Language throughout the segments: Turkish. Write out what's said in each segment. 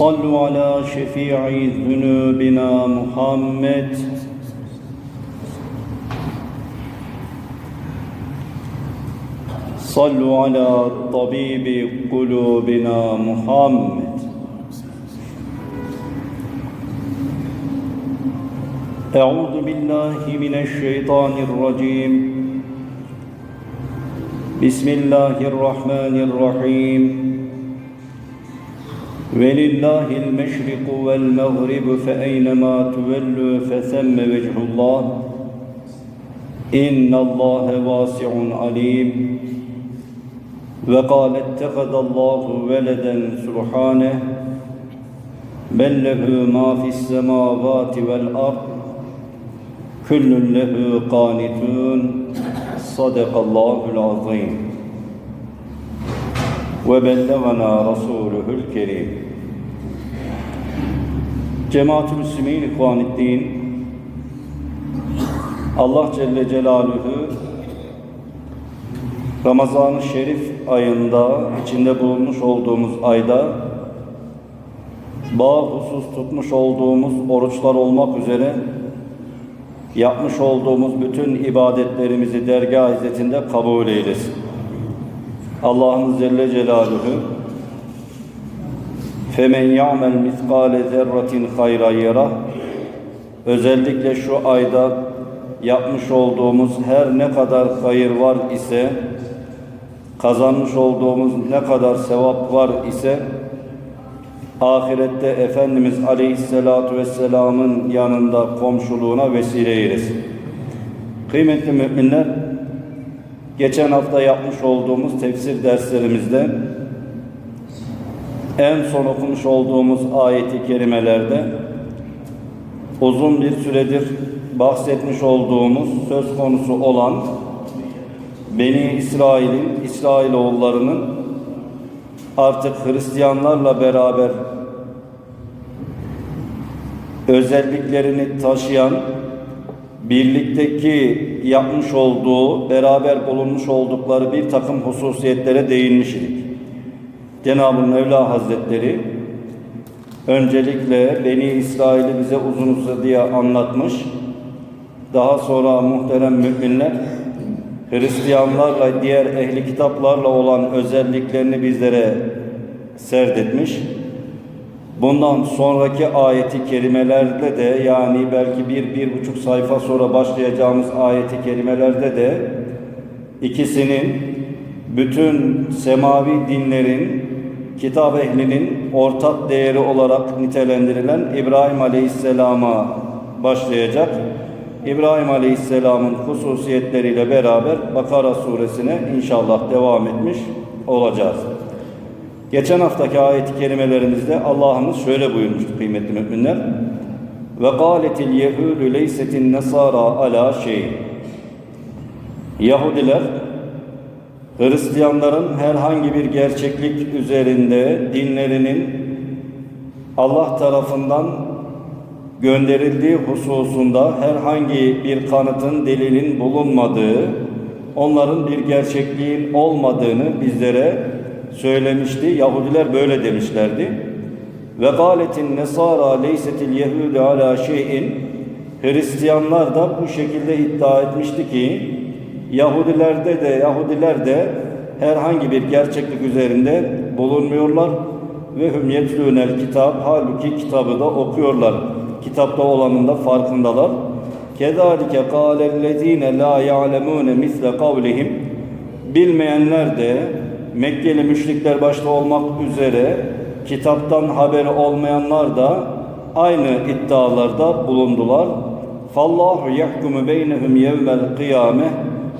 صلوا على شفيع ذنوبنا محمد. صلوا على طبيب قلوبنا محمد. أعوذ بالله من الشيطان الرجيم. بسم الله الرحمن الرحيم. ولله المشرق والمغرب فأينما تولوا فثم وجه الله. إن الله واسع عليم. وقال اتخذ الله ولدا سبحانه بل له ما في السماوات والأرض. كل له قانتون. صدق الله العظيم. وبلغنا رسوله الكريم Cemaat-ü Müslümin İhvanüddin Allah Celle Celaluhu Ramazan-ı Şerif ayında içinde bulunmuş olduğumuz ayda bağ husus tutmuş olduğumuz oruçlar olmak üzere yapmış olduğumuz bütün ibadetlerimizi dergah izzetinde kabul eylesin. Allah'ın Celle Celaluhu femen ya'mel miskale zerratin hayra yara özellikle şu ayda yapmış olduğumuz her ne kadar hayır var ise kazanmış olduğumuz ne kadar sevap var ise ahirette Efendimiz Aleyhisselatü Vesselam'ın yanında komşuluğuna vesile eylesin. Kıymetli müminler, geçen hafta yapmış olduğumuz tefsir derslerimizde en son okumuş olduğumuz ayeti kerimelerde uzun bir süredir bahsetmiş olduğumuz söz konusu olan Beni İsrail'in, İsrailoğullarının artık Hristiyanlarla beraber özelliklerini taşıyan birlikteki yapmış olduğu, beraber bulunmuş oldukları bir takım hususiyetlere değinmiş idik. Cenab-ı Mevla Hazretleri öncelikle Beni İsrail'i bize uzun uzadıya anlatmış. Daha sonra muhterem müminler Hristiyanlarla diğer ehli kitaplarla olan özelliklerini bizlere serdetmiş. Bundan sonraki ayeti kerimelerde de yani belki bir, bir buçuk sayfa sonra başlayacağımız ayeti kerimelerde de ikisinin bütün semavi dinlerin kitap ehlinin ortak değeri olarak nitelendirilen İbrahim Aleyhisselam'a başlayacak. İbrahim Aleyhisselam'ın hususiyetleriyle beraber Bakara suresine inşallah devam etmiş olacağız. Geçen haftaki ayet-i kerimelerimizde Allah'ımız şöyle buyurmuştu kıymetli müminler. Ve gâletil yehûdü leysetin nesâra ala şey. Yahudiler Hristiyanların herhangi bir gerçeklik üzerinde dinlerinin Allah tarafından gönderildiği hususunda herhangi bir kanıtın, delilin bulunmadığı, onların bir gerçekliğin olmadığını bizlere söylemişti. Yahudiler böyle demişlerdi. Ve galetin nesara leysetil yehudu ala şeyin Hristiyanlar da bu şekilde iddia etmişti ki Yahudilerde de Yahudiler de herhangi bir gerçeklik üzerinde bulunmuyorlar ve hüm yetlûnel kitap halbuki kitabı da okuyorlar. Kitapta olanın da farkındalar. Kedalike kâlellezîne lâ ya'lemûne misle kavlihim Bilmeyenler de Mekkeli müşrikler başta olmak üzere kitaptan haberi olmayanlar da aynı iddialarda bulundular. Fallahu yahkumu beynehum yevmel kıyame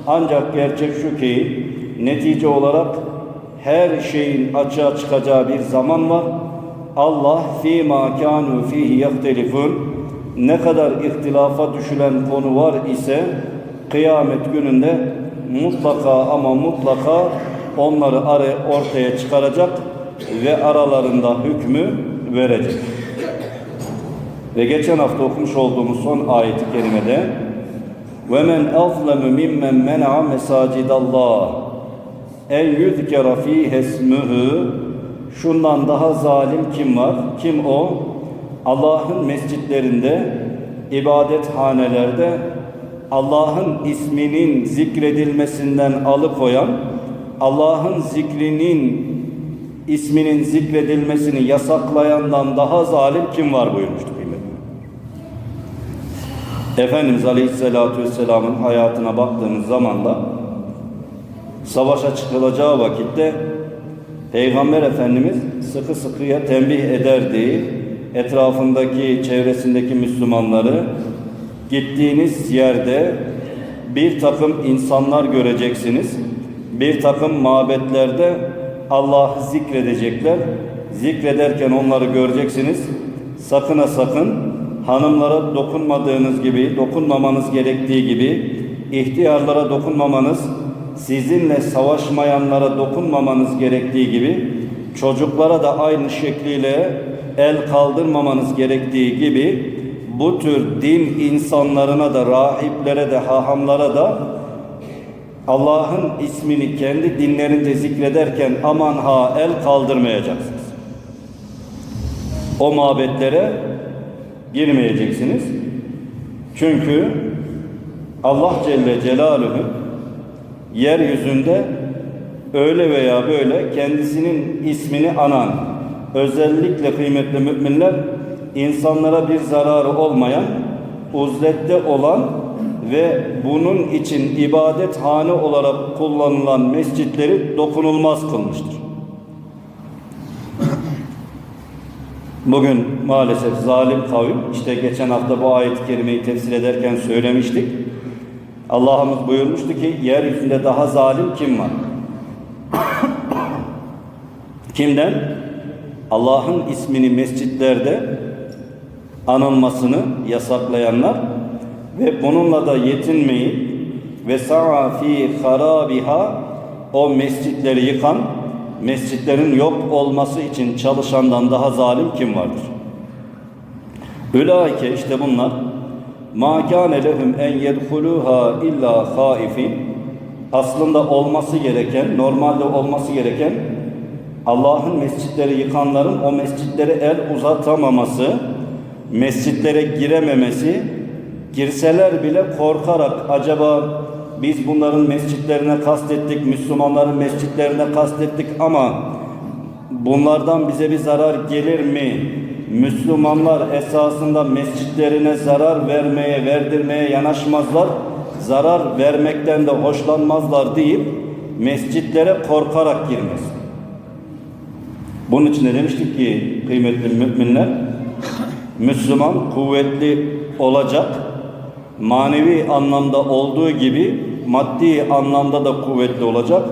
ancak gerçek şu ki netice olarak her şeyin açığa çıkacağı bir zaman var. Allah fîmâ kânû fîhî yehtelifûn ne kadar ihtilafa düşülen konu var ise kıyamet gününde mutlaka ama mutlaka onları araya ortaya çıkaracak ve aralarında hükmü verecek. Ve geçen hafta okumuş olduğumuz son ayet-i kerimede وَمَنْ أَظْلَمُ مِمَّنْ مَنَعَ مَسَاجِدَ اللّٰهِ اَنْ يُذْكَرَ ف۪يهَ اسْمُهُ Şundan daha zalim kim var? Kim o? Allah'ın mescitlerinde, ibadethanelerde Allah'ın isminin zikredilmesinden alıkoyan, Allah'ın zikrinin isminin zikredilmesini yasaklayandan daha zalim kim var buyurmuştu kıymetli. Efendimiz Aleyhisselatü Vesselam'ın hayatına baktığımız zaman da savaşa çıkılacağı vakitte Peygamber Efendimiz sıkı sıkıya tembih ederdi. Etrafındaki, çevresindeki Müslümanları gittiğiniz yerde bir takım insanlar göreceksiniz. Bir takım mabetlerde Allah'ı zikredecekler. Zikrederken onları göreceksiniz. Sakın ha sakın hanımlara dokunmadığınız gibi, dokunmamanız gerektiği gibi, ihtiyarlara dokunmamanız, sizinle savaşmayanlara dokunmamanız gerektiği gibi, çocuklara da aynı şekliyle el kaldırmamanız gerektiği gibi, bu tür din insanlarına da, rahiplere de, hahamlara da Allah'ın ismini kendi dinlerinde zikrederken aman ha el kaldırmayacaksınız. O mabetlere girmeyeceksiniz. Çünkü Allah Celle Celaluhu yeryüzünde öyle veya böyle kendisinin ismini anan özellikle kıymetli müminler insanlara bir zararı olmayan uzlette olan ve bunun için ibadethane olarak kullanılan mescitleri dokunulmaz kılmıştır. Bugün maalesef zalim kavim, işte geçen hafta bu ayet-i kerimeyi tefsir ederken söylemiştik. Allah'ımız buyurmuştu ki, yeryüzünde daha zalim kim var? Kimden? Allah'ın ismini mescitlerde anılmasını yasaklayanlar ve bununla da yetinmeyip ve sa'a fi harabiha o mescitleri yıkan mescitlerin yok olması için çalışandan daha zalim kim vardır? Ulaike işte bunlar ma kâne lehum en yedhuluha illa haifin aslında olması gereken, normalde olması gereken Allah'ın mescitleri yıkanların o mescitlere el uzatamaması, mescitlere girememesi, girseler bile korkarak acaba biz bunların mescitlerine kastettik, Müslümanların mescitlerine kastettik ama bunlardan bize bir zarar gelir mi? Müslümanlar esasında mescitlerine zarar vermeye, verdirmeye yanaşmazlar. Zarar vermekten de hoşlanmazlar deyip mescitlere korkarak girmez. Bunun için de demiştik ki kıymetli müminler, Müslüman kuvvetli olacak, manevi anlamda olduğu gibi maddi anlamda da kuvvetli olacak.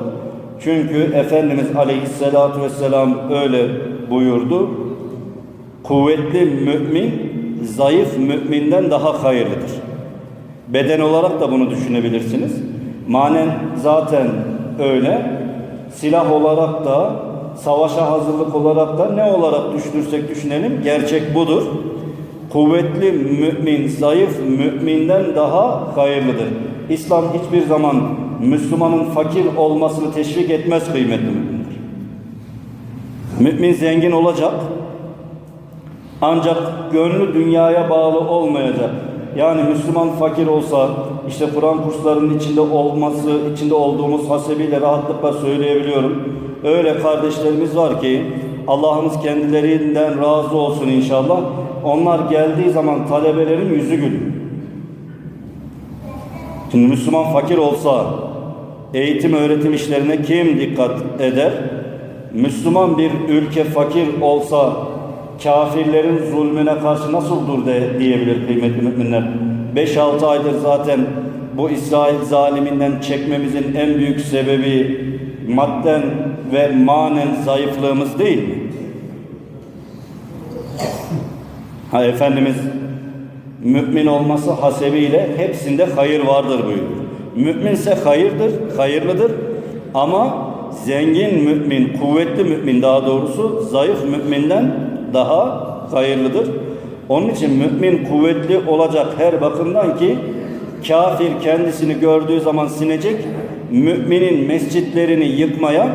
Çünkü Efendimiz Aleyhisselatü Vesselam öyle buyurdu. Kuvvetli mümin zayıf müminden daha hayırlıdır. Beden olarak da bunu düşünebilirsiniz. Manen zaten öyle. Silah olarak da, savaşa hazırlık olarak da ne olarak düşünürsek düşünelim gerçek budur. Kuvvetli mümin, zayıf müminden daha hayırlıdır. İslam hiçbir zaman Müslümanın fakir olmasını teşvik etmez kıymetli müminler. Mümin zengin olacak ancak gönlü dünyaya bağlı olmayacak. Yani Müslüman fakir olsa işte Kur'an kurslarının içinde olması, içinde olduğumuz hasebiyle rahatlıkla söyleyebiliyorum. Öyle kardeşlerimiz var ki Allah'ımız kendilerinden razı olsun inşallah. Onlar geldiği zaman talebelerin yüzü gülüyor. Şimdi Müslüman fakir olsa eğitim öğretim işlerine kim dikkat eder? Müslüman bir ülke fakir olsa kafirlerin zulmüne karşı nasıl dur de, diyebilir kıymetli müminler. 5-6 aydır zaten bu İsrail zaliminden çekmemizin en büyük sebebi madden ve manen zayıflığımız değil mi? Ha Efendimiz mümin olması hasebiyle hepsinde hayır vardır buyuruyor. Müminse hayırdır, hayırlıdır ama zengin mümin, kuvvetli mümin daha doğrusu zayıf müminden daha hayırlıdır. Onun için mümin kuvvetli olacak her bakımdan ki kafir kendisini gördüğü zaman sinecek, müminin mescitlerini yıkmaya,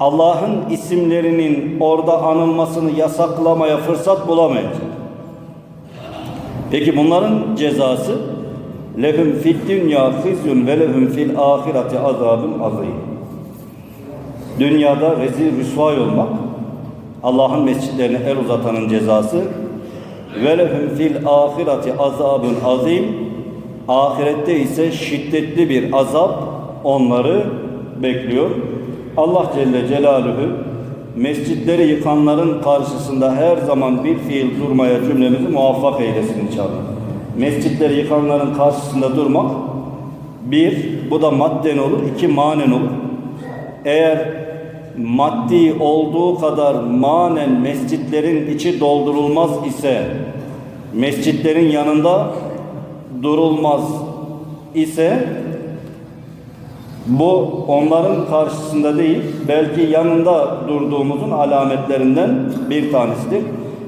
Allah'ın isimlerinin orada anılmasını yasaklamaya fırsat bulamayacak. Peki bunların cezası lehum fid dünya khizyun ve lehum fil ahireti azabun azim. Dünyada rezil rüsvay olmak Allah'ın mescitlerine el uzatanın cezası ve lehum fil ahireti azabun azim. Ahirette ise şiddetli bir azap onları bekliyor. Allah Celle Celaluhu mescitleri yıkanların karşısında her zaman bir fiil durmaya cümlemizi muvaffak eylesin inşallah. Mescitleri yıkanların karşısında durmak bir, bu da madden olur, iki manen olur. Eğer maddi olduğu kadar manen mescitlerin içi doldurulmaz ise mescitlerin yanında durulmaz ise bu onların karşısında değil, belki yanında durduğumuzun alametlerinden bir tanesidir.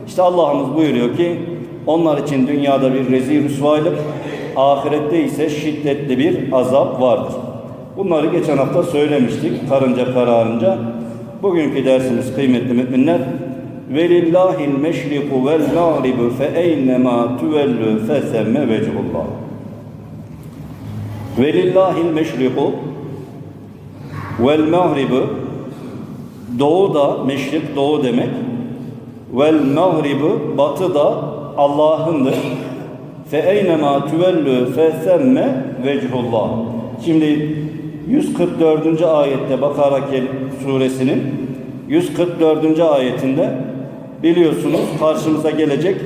İşte Allah'ımız buyuruyor ki, onlar için dünyada bir rezil rüsvaylık, ahirette ise şiddetli bir azap vardır. Bunları geçen hafta söylemiştik, karınca kararınca. Bugünkü dersimiz kıymetli müminler, وَلِلَّهِ الْمَشْرِقُ وَالْمَغْرِبُ فَاَيْنَمَا تُوَلُّ فَثَمَّ وَجْهُ اللّٰهِ وَلِلَّهِ الْمَشْرِقُ Vel mağribu doğu da meşrik doğu demek. Vel mağribu batı da Allah'ındır. Fe eynema tüvellü fe semme vechullah. Şimdi 144. ayette Bakara suresinin 144. ayetinde biliyorsunuz karşımıza gelecek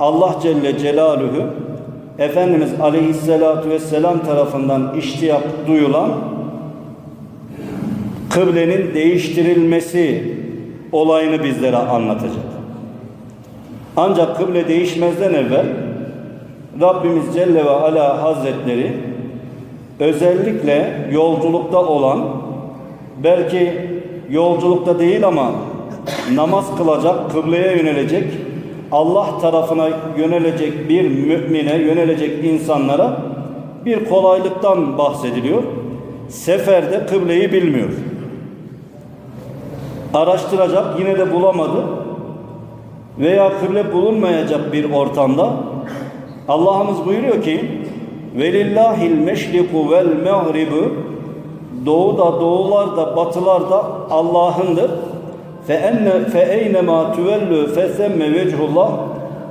Allah Celle Celaluhu Efendimiz Aleyhisselatü Vesselam tarafından iştiyak duyulan kıblenin değiştirilmesi olayını bizlere anlatacak. Ancak kıble değişmezden evvel Rabbimiz Celle ve Ala Hazretleri özellikle yolculukta olan belki yolculukta değil ama namaz kılacak, kıbleye yönelecek, Allah tarafına yönelecek bir mümine, yönelecek insanlara bir kolaylıktan bahsediliyor. Seferde kıbleyi bilmiyor araştıracak yine de bulamadı veya kıble bulunmayacak bir ortamda Allah'ımız buyuruyor ki velillahil meşriku vel mağribu doğuda doğular da batılar da Allah'ındır fe enne fe eynema vechullah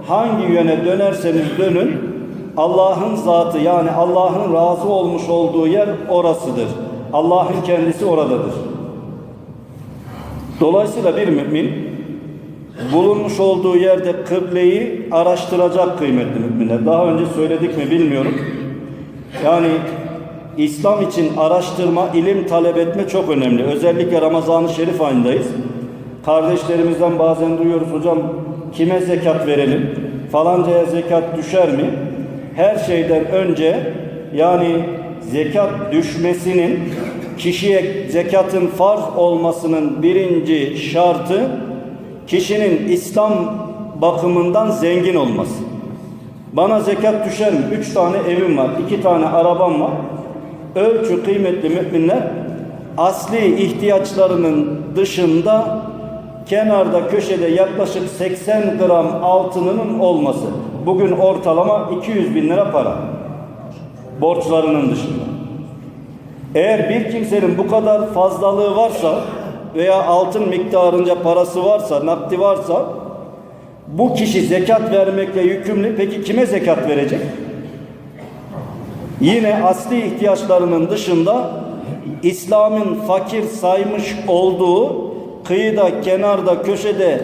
hangi yöne dönerseniz dönün Allah'ın zatı yani Allah'ın razı olmuş olduğu yer orasıdır. Allah'ın kendisi oradadır. Dolayısıyla bir mümin bulunmuş olduğu yerde kıbleyi araştıracak kıymetli müminler. Daha önce söyledik mi bilmiyorum. Yani İslam için araştırma, ilim talep etme çok önemli. Özellikle Ramazan-ı Şerif ayındayız. Kardeşlerimizden bazen duyuyoruz hocam kime zekat verelim? Falancaya zekat düşer mi? Her şeyden önce yani zekat düşmesinin kişiye zekatın farz olmasının birinci şartı kişinin İslam bakımından zengin olması. Bana zekat düşer mi? Üç tane evim var, iki tane arabam var. Ölçü kıymetli müminler asli ihtiyaçlarının dışında kenarda köşede yaklaşık 80 gram altınının olması. Bugün ortalama 200 bin lira para. Borçlarının dışında. Eğer bir kimsenin bu kadar fazlalığı varsa veya altın miktarınca parası varsa, nakdi varsa bu kişi zekat vermekle yükümlü. Peki kime zekat verecek? Yine asli ihtiyaçlarının dışında İslam'ın fakir saymış olduğu kıyıda, kenarda, köşede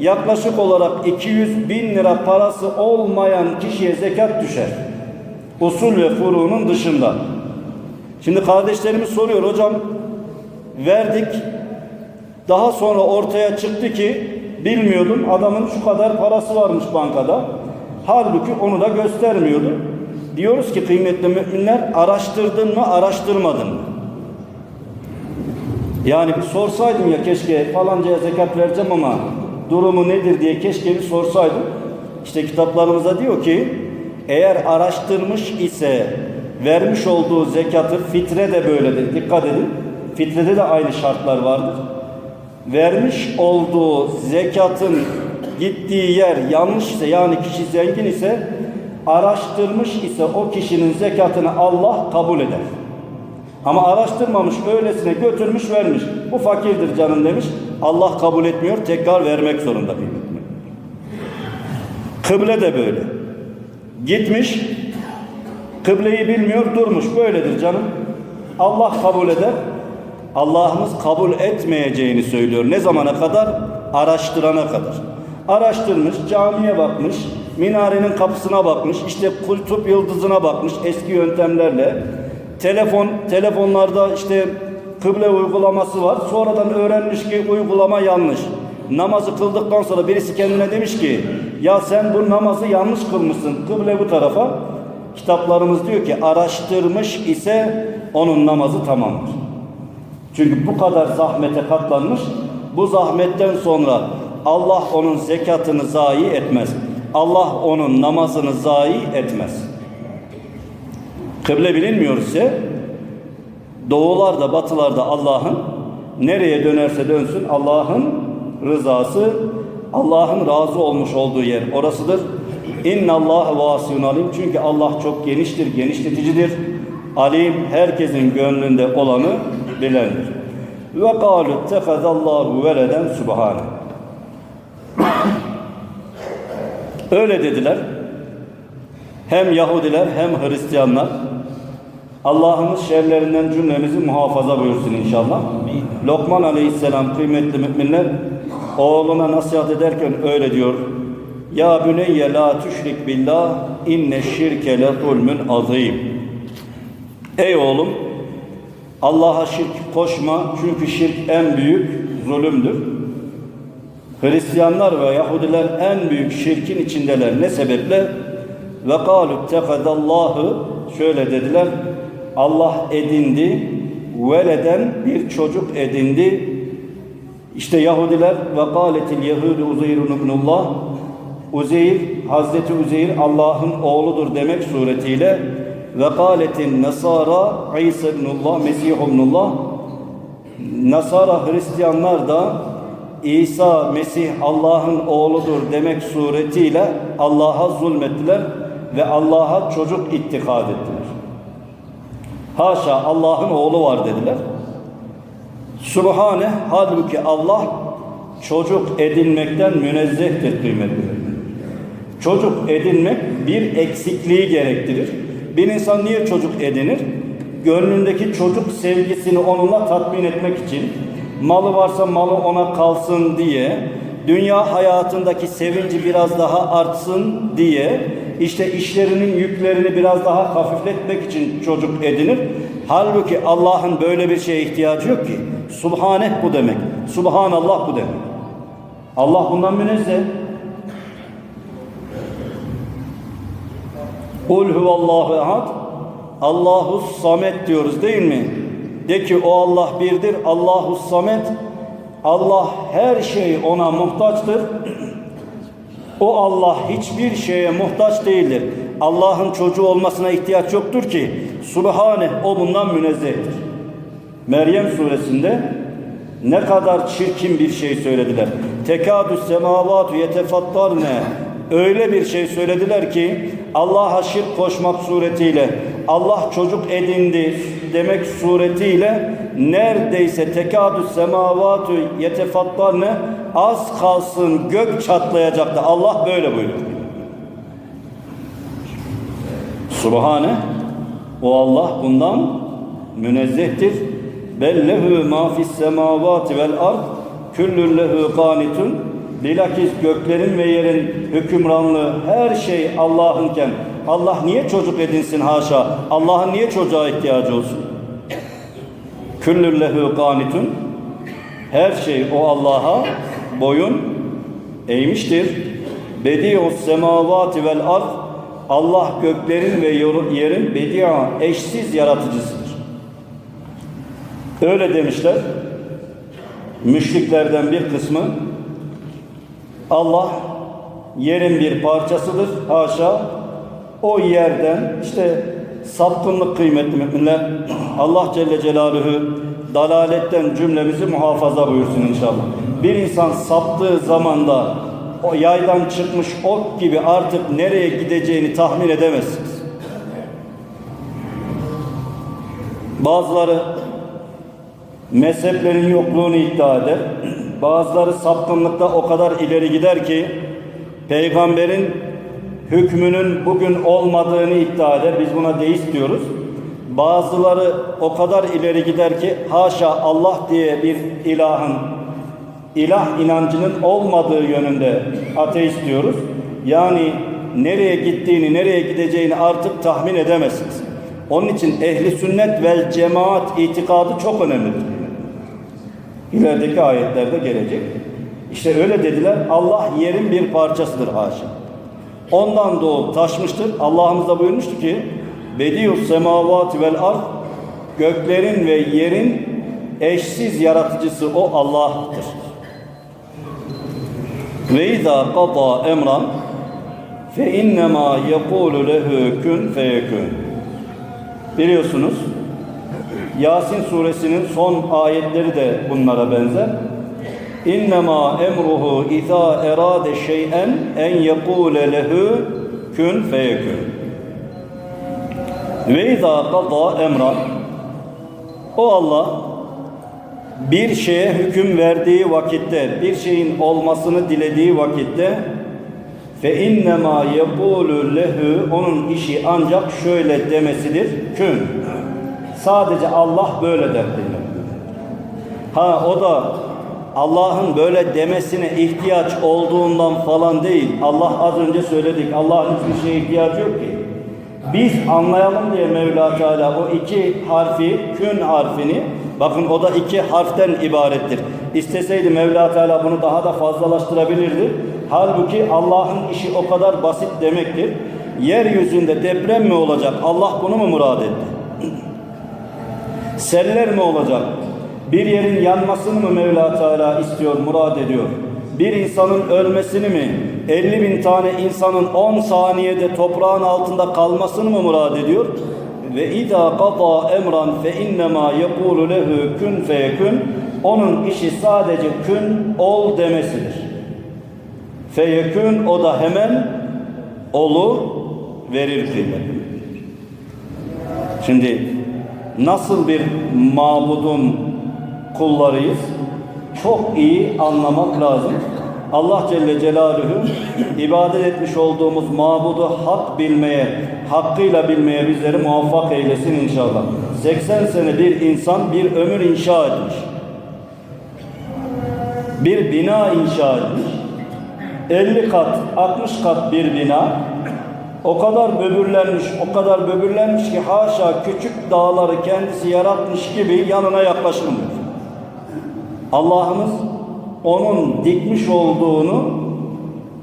yaklaşık olarak 200 bin lira parası olmayan kişiye zekat düşer. Usul ve furuğunun dışında. Şimdi kardeşlerimiz soruyor hocam Verdik. Daha sonra ortaya çıktı ki bilmiyordum adamın şu kadar parası varmış bankada. Halbuki onu da göstermiyordu. Diyoruz ki kıymetli müminler araştırdın mı araştırmadın mı? Yani bir sorsaydım ya keşke falancaya zekat vereceğim ama durumu nedir diye keşke bir sorsaydım. İşte kitaplarımıza diyor ki eğer araştırmış ise vermiş olduğu zekatı fitre de böyledir. Dikkat edin. Fitrede de aynı şartlar vardır. Vermiş olduğu zekatın gittiği yer yanlış ise yani kişi zengin ise araştırmış ise o kişinin zekatını Allah kabul eder. Ama araştırmamış öylesine götürmüş vermiş. Bu fakirdir canım demiş. Allah kabul etmiyor. Tekrar vermek zorunda kıymetli. Kıble de böyle. Gitmiş. Kıbleyi bilmiyor durmuş. Böyledir canım. Allah kabul eder. Allah'ımız kabul etmeyeceğini söylüyor. Ne zamana kadar? Araştırana kadar. Araştırmış, camiye bakmış, minarenin kapısına bakmış, işte kultup yıldızına bakmış eski yöntemlerle. Telefon, telefonlarda işte kıble uygulaması var. Sonradan öğrenmiş ki uygulama yanlış. Namazı kıldıktan sonra birisi kendine demiş ki ya sen bu namazı yanlış kılmışsın. Kıble bu tarafa. Kitaplarımız diyor ki araştırmış ise onun namazı tamamdır. Çünkü bu kadar zahmete katlanmış. Bu zahmetten sonra Allah onun zekatını zayi etmez. Allah onun namazını zayi etmez. Kıble bilinmiyor ise doğularda batılarda Allah'ın nereye dönerse dönsün Allah'ın rızası Allah'ın razı olmuş olduğu yer orasıdır. İnna Allah vasiyun alim. Çünkü Allah çok geniştir, genişleticidir. Alim herkesin gönlünde olanı bilendir. Ve kâlu tefezallahu veleden subhane. Öyle dediler. Hem Yahudiler hem Hristiyanlar. Allah'ımız şerlerinden cümlemizi muhafaza buyursun inşallah. Lokman aleyhisselam kıymetli müminler oğluna nasihat ederken öyle diyor. Ya büneyye la tüşrik billah inne şirke le zulmün azim. Ey oğlum Allah'a şirk koşma çünkü şirk en büyük zulümdür. Hristiyanlar ve Yahudiler en büyük şirkin içindeler. Ne sebeple? Ve kâlü tefedallâhu şöyle dediler. Allah edindi, veleden bir çocuk edindi. İşte Yahudiler ve kâletil yehudu Uzeyrun ibnullah Uzeyr, Hazreti Uzeyr Allah'ın oğludur demek suretiyle ve kâletin Nasara İsa ibnullah Mesih ibnullah Nasara Hristiyanlar da İsa Mesih Allah'ın oğludur demek suretiyle Allah'a zulmettiler ve Allah'a çocuk ittikad ettiler. Haşa Allah'ın oğlu var dediler. Subhane halbuki Allah çocuk edinmekten münezzehtir kıymetli. Çocuk edinmek bir eksikliği gerektirir. Bir insan niye çocuk edinir? Gönlündeki çocuk sevgisini onunla tatmin etmek için, malı varsa malı ona kalsın diye, dünya hayatındaki sevinci biraz daha artsın diye, işte işlerinin yüklerini biraz daha hafifletmek için çocuk edinir. Halbuki Allah'ın böyle bir şeye ihtiyacı yok ki. Subhaneh bu demek. Subhanallah bu demek. Allah bundan münezzeh. Kul huvallahu ehad. Allahu samet diyoruz değil mi? De ki o Allah birdir. Allahu samet. Allah her şey ona muhtaçtır. O Allah hiçbir şeye muhtaç değildir. Allah'ın çocuğu olmasına ihtiyaç yoktur ki. Subhane o bundan münezzehtir. Meryem suresinde ne kadar çirkin bir şey söylediler. Tekadü semavatu yetefattarne öyle bir şey söylediler ki Allah'a şirk koşmak suretiyle Allah çocuk edindi demek suretiyle neredeyse tekadü semavatu yetefattarne az kalsın gök çatlayacaktı. Allah böyle buyurdu. Subhane o Allah bundan münezzehtir. Bellehu ma fis semavati vel ard küllün lehu kanitun bilakis göklerin ve yerin hükümranlığı her şey Allah'ınken Allah niye çocuk edinsin haşa? Allah'ın niye çocuğa ihtiyacı olsun? Küllün kanitun. Her şey o Allah'a boyun eğmiştir. Bedi'us semavati vel ard. Allah göklerin ve yerin bedia eşsiz yaratıcısıdır. Öyle demişler. Müşriklerden bir kısmı Allah yerin bir parçasıdır. Haşa o yerden işte sapkınlık kıymetli müminler Allah Celle Celaluhu dalaletten cümlemizi muhafaza buyursun inşallah. Bir insan saptığı zamanda o yaydan çıkmış ok gibi artık nereye gideceğini tahmin edemezsiniz. Bazıları mezheplerin yokluğunu iddia eder. Bazıları sapkınlıkta o kadar ileri gider ki peygamberin hükmünün bugün olmadığını iddia eder. Biz buna deist diyoruz. Bazıları o kadar ileri gider ki haşa Allah diye bir ilahın ilah inancının olmadığı yönünde ateist diyoruz. Yani nereye gittiğini, nereye gideceğini artık tahmin edemezsiniz. Onun için ehli sünnet vel cemaat itikadı çok önemlidir. İlerideki ayetlerde gelecek. İşte öyle dediler. Allah yerin bir parçasıdır haşa. Ondan doğup taşmıştır. Allah'ımız da buyurmuştu ki Bedius semavati vel ard göklerin ve yerin eşsiz yaratıcısı o Allah'tır. Ve izâ qada emran fe innemâ yekûlu lehu kun feyekûn. Biliyorsunuz Yasin suresinin son ayetleri de bunlara benzer. İnnemâ emruhu izâ erâde şey'en en yekûle lehu kun feyekûn. Ve izâ qada emran o Allah bir şeye hüküm verdiği vakitte, bir şeyin olmasını dilediği vakitte fe innema yekulu lehu onun işi ancak şöyle demesidir. Kün. Sadece Allah böyle der dinler. Ha o da Allah'ın böyle demesine ihtiyaç olduğundan falan değil. Allah az önce söyledik. Allah'ın hiçbir şeye ihtiyacı yok ki. Biz anlayalım diye Mevla Teala o iki harfi, kün harfini, bakın o da iki harften ibarettir. İsteseydi Mevla Teala bunu daha da fazlalaştırabilirdi. Halbuki Allah'ın işi o kadar basit demektir. Yeryüzünde deprem mi olacak? Allah bunu mu murad etti? Seller mi olacak? Bir yerin yanmasını mı Mevla Teala istiyor, murad ediyor? Bir insanın ölmesini mi? 50 bin tane insanın 10 saniyede toprağın altında kalmasını mı murad ediyor? Ve idâ qada emran fe innema yekulu lehu kun feyekun. Onun işi sadece kün ol demesidir. Feyekun o da hemen olu verir kıymetli. Şimdi nasıl bir mabudun kullarıyız? Çok iyi anlamak lazım. Allah Celle Celaluhu ibadet etmiş olduğumuz mabudu hak bilmeye, hakkıyla bilmeye bizleri muvaffak eylesin inşallah. 80 sene bir insan bir ömür inşa etmiş. Bir bina inşa etmiş. 50 kat, 60 kat bir bina. O kadar böbürlenmiş, o kadar böbürlenmiş ki haşa küçük dağları kendisi yaratmış gibi yanına yaklaşılmıyor. Allah'ımız onun dikmiş olduğunu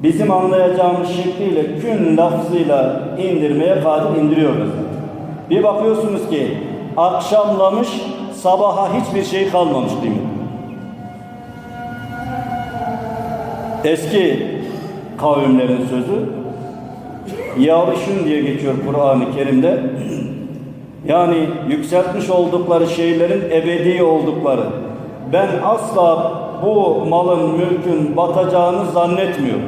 bizim anlayacağımız şekliyle kün lafzıyla indirmeye kadir indiriyor mesela. Bir bakıyorsunuz ki akşamlamış sabaha hiçbir şey kalmamış değil mi? Eski kavimlerin sözü Yavişun diye geçiyor Kur'an-ı Kerim'de. Yani yükseltmiş oldukları şeylerin ebedi oldukları. Ben asla bu malın, mülkün batacağını zannetmiyorum.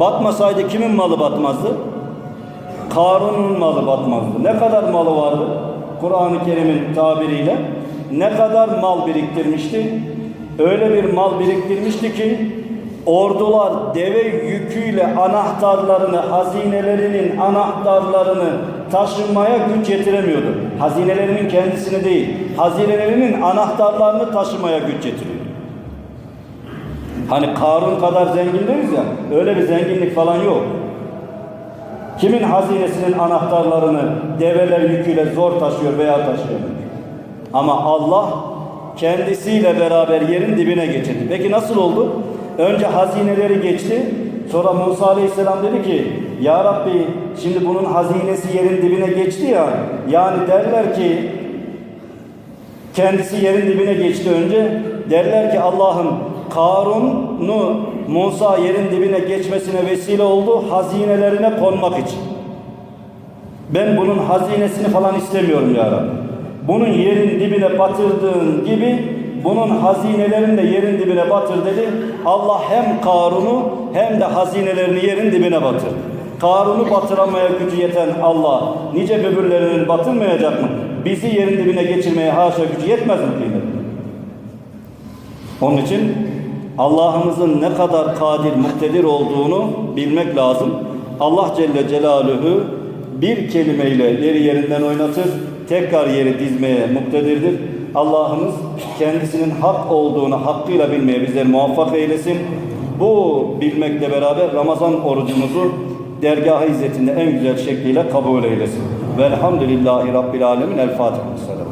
Batmasaydı kimin malı batmazdı? Karun'un malı batmazdı. Ne kadar malı vardı? Kur'an-ı Kerim'in tabiriyle. Ne kadar mal biriktirmişti? Öyle bir mal biriktirmişti ki ordular deve yüküyle anahtarlarını, hazinelerinin anahtarlarını taşımaya güç yetiremiyordu. Hazinelerinin kendisini değil, hazinelerinin anahtarlarını taşımaya güç yetiriyor. Hani Karun kadar zengin deriz ya, öyle bir zenginlik falan yok. Kimin hazinesinin anahtarlarını develer yüküyle zor taşıyor veya taşıyor? Ama Allah kendisiyle beraber yerin dibine geçirdi. Peki nasıl oldu? Önce hazineleri geçti. Sonra Musa Aleyhisselam dedi ki Ya Rabbi şimdi bunun hazinesi yerin dibine geçti ya. Yani derler ki kendisi yerin dibine geçti önce. Derler ki Allah'ım Karun'u Musa yerin dibine geçmesine vesile oldu hazinelerine konmak için. Ben bunun hazinesini falan istemiyorum ya Rabbi. Bunun yerin dibine batırdığın gibi bunun hazinelerini de yerin dibine batır dedi. Allah hem Karun'u hem de hazinelerini yerin dibine batır. Karun'u batıramaya gücü yeten Allah nice böbürlerinin batırmayacak mı? Bizi yerin dibine geçirmeye haşa gücü yetmez mi kıymetli? Onun için Allah'ımızın ne kadar kadir, muktedir olduğunu bilmek lazım. Allah Celle Celaluhu bir kelimeyle yeri yerinden oynatır, tekrar yeri dizmeye muktedirdir. Allah'ımız kendisinin hak olduğunu hakkıyla bilmeye bizleri muvaffak eylesin. Bu bilmekle beraber Ramazan orucumuzu dergah-ı izzetinde en güzel şekliyle kabul eylesin. Velhamdülillahi Rabbil Alemin. El Fatiha.